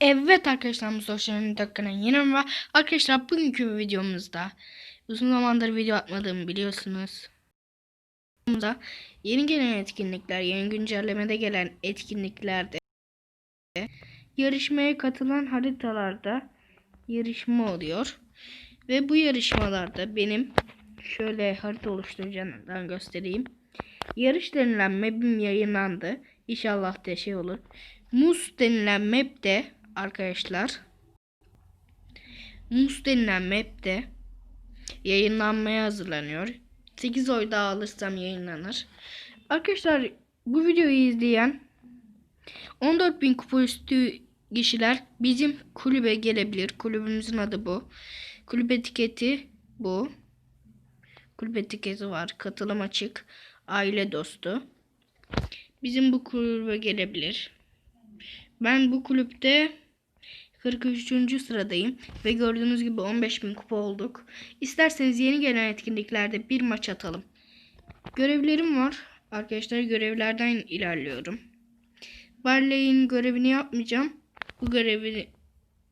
Evet arkadaşlar Mustafa Dakika'nın yeni var. Arkadaşlar bugünkü videomuzda uzun zamandır video atmadığımı biliyorsunuz. Videomuzda Yeni gelen etkinlikler, yeni güncellemede gelen etkinliklerde yarışmaya katılan haritalarda yarışma oluyor. Ve bu yarışmalarda benim şöyle harita oluşturacağımdan göstereyim. Yarış denilen map'im yayınlandı. İnşallah da şey olur. Mus denilen map de arkadaşlar Mus denilen map de yayınlanmaya hazırlanıyor. 8 oy daha alırsam yayınlanır. Arkadaşlar bu videoyu izleyen 14.000 kupa üstü kişiler bizim kulübe gelebilir. Kulübümüzün adı bu. Kulüp etiketi bu. Kulüp etiketi var. Katılım açık. Aile dostu. Bizim bu kulübe gelebilir. Ben bu kulüpte 43. sıradayım ve gördüğünüz gibi 15.000 kupa olduk. İsterseniz yeni gelen etkinliklerde bir maç atalım. Görevlerim var. Arkadaşlar görevlerden ilerliyorum. Barley'in görevini yapmayacağım. Bu görevi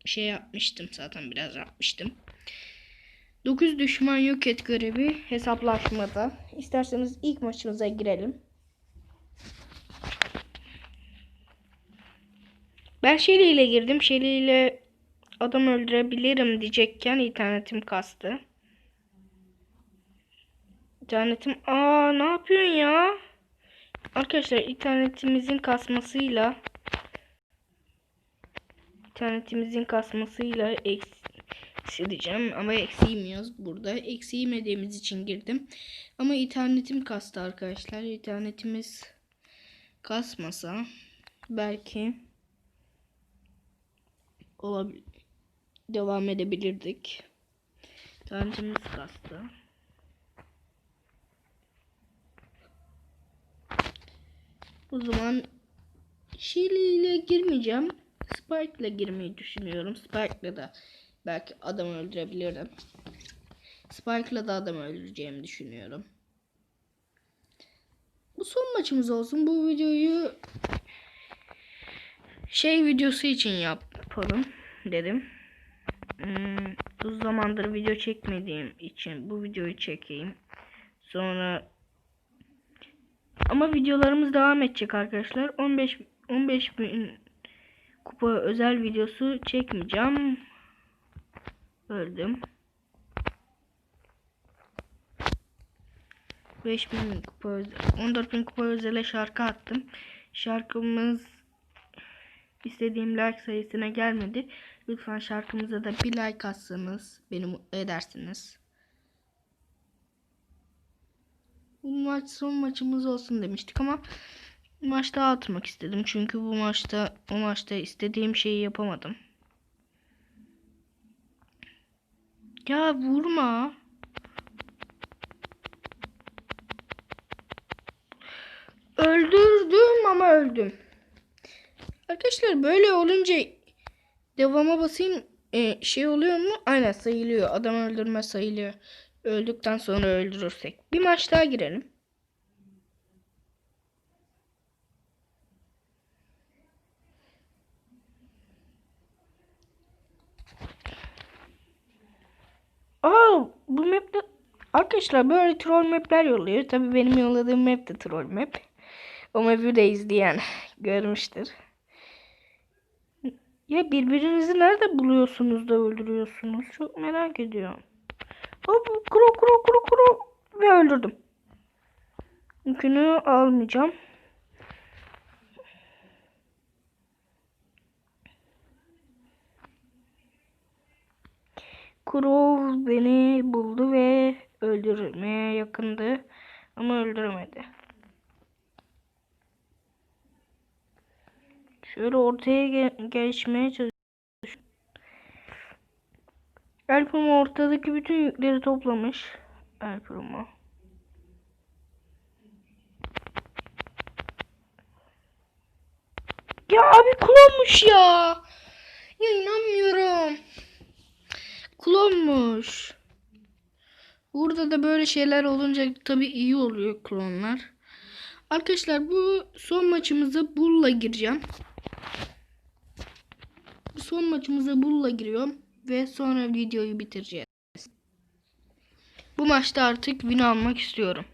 şey yapmıştım zaten biraz yapmıştım. 9 düşman yok et görevi hesaplaşmada. İsterseniz ilk maçımıza girelim. Ben Shelly ile girdim. Shelly ile adam öldürebilirim diyecekken internetim kastı. İnternetim... Aa ne yapıyorsun ya? Arkadaşlar internetimizin kasmasıyla internetimizin kasmasıyla eksi diyeceğim ama eksi yemiyoruz burada. Eksi yemediğimiz için girdim. Ama internetim kastı arkadaşlar. İnternetimiz kasmasa belki olabil devam edebilirdik. İnternetimiz kastı. O zaman Shelly ile girmeyeceğim. Spike ile girmeyi düşünüyorum. Spike ile de belki adam öldürebilirim. Spike ile de adam öldüreceğimi düşünüyorum. Bu son maçımız olsun. Bu videoyu şey videosu için yapalım dedim. Hmm, uzun zamandır video çekmediğim için bu videoyu çekeyim. Sonra ama videolarımız devam edecek arkadaşlar. 15 15 bin kupa özel videosu çekmeyeceğim. Öldüm. 5000 kupa özel, 14000 kupa özele şarkı attım. Şarkımız istediğim like sayısına gelmedi. Lütfen şarkımıza da bir like atsanız beni mutlu edersiniz. Bu maç son maçımız olsun demiştik ama maç daha atmak istedim. Çünkü bu maçta o maçta istediğim şeyi yapamadım. Ya vurma. Öldürdüm ama öldüm. Arkadaşlar böyle olunca devama basayım e, şey oluyor mu? Aynen sayılıyor. Adam öldürme sayılıyor. Öldükten sonra öldürürsek. Bir maç daha girelim. Aa bu map'te arkadaşlar böyle troll map'ler yolluyor. Tabi benim yolladığım map de troll map. O map'i de izleyen görmüştür. Ya birbirinizi nerede buluyorsunuz da öldürüyorsunuz? Çok merak ediyorum. Hop kuru kuru kuru kuru ve öldürdüm. Yükünü almayacağım. Kurov beni buldu ve öldürmeye yakındı ama öldüremedi. Şöyle ortaya ge geçmeye çalışıyorum. Alpum ortadaki bütün yükleri toplamış. Alpum'a. Ya abi klonmuş ya. Ya inanmıyorum. Klonmuş. Burada da böyle şeyler olunca tabii iyi oluyor klonlar. Arkadaşlar bu son maçımıza Bull'la gireceğim. Son maçımıza Bull'la giriyorum ve sonra videoyu bitireceğiz. Bu maçta artık win almak istiyorum.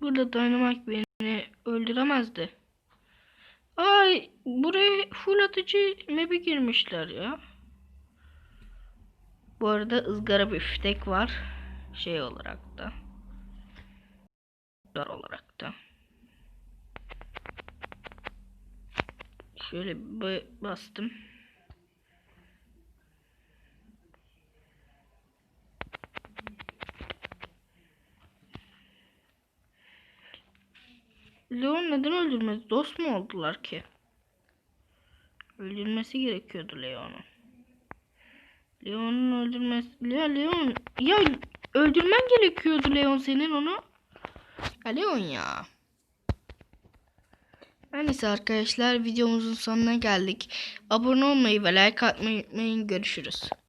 Burada Dynamite beni öldüremezdi. Ay buraya full atıcı map'e girmişler ya. Bu arada ızgara biftek var. Şey olarak da. Dar olarak da. Şöyle bastım. Leon neden öldürmez? Dost mu oldular ki? Öldürmesi gerekiyordu Leon'u. Leon'un öldürmesi... Ya Leon... Ya öldürmen gerekiyordu Leon senin onu. Leon ya. Her Neyse arkadaşlar videomuzun sonuna geldik. Abone olmayı ve like atmayı unutmayın. Görüşürüz.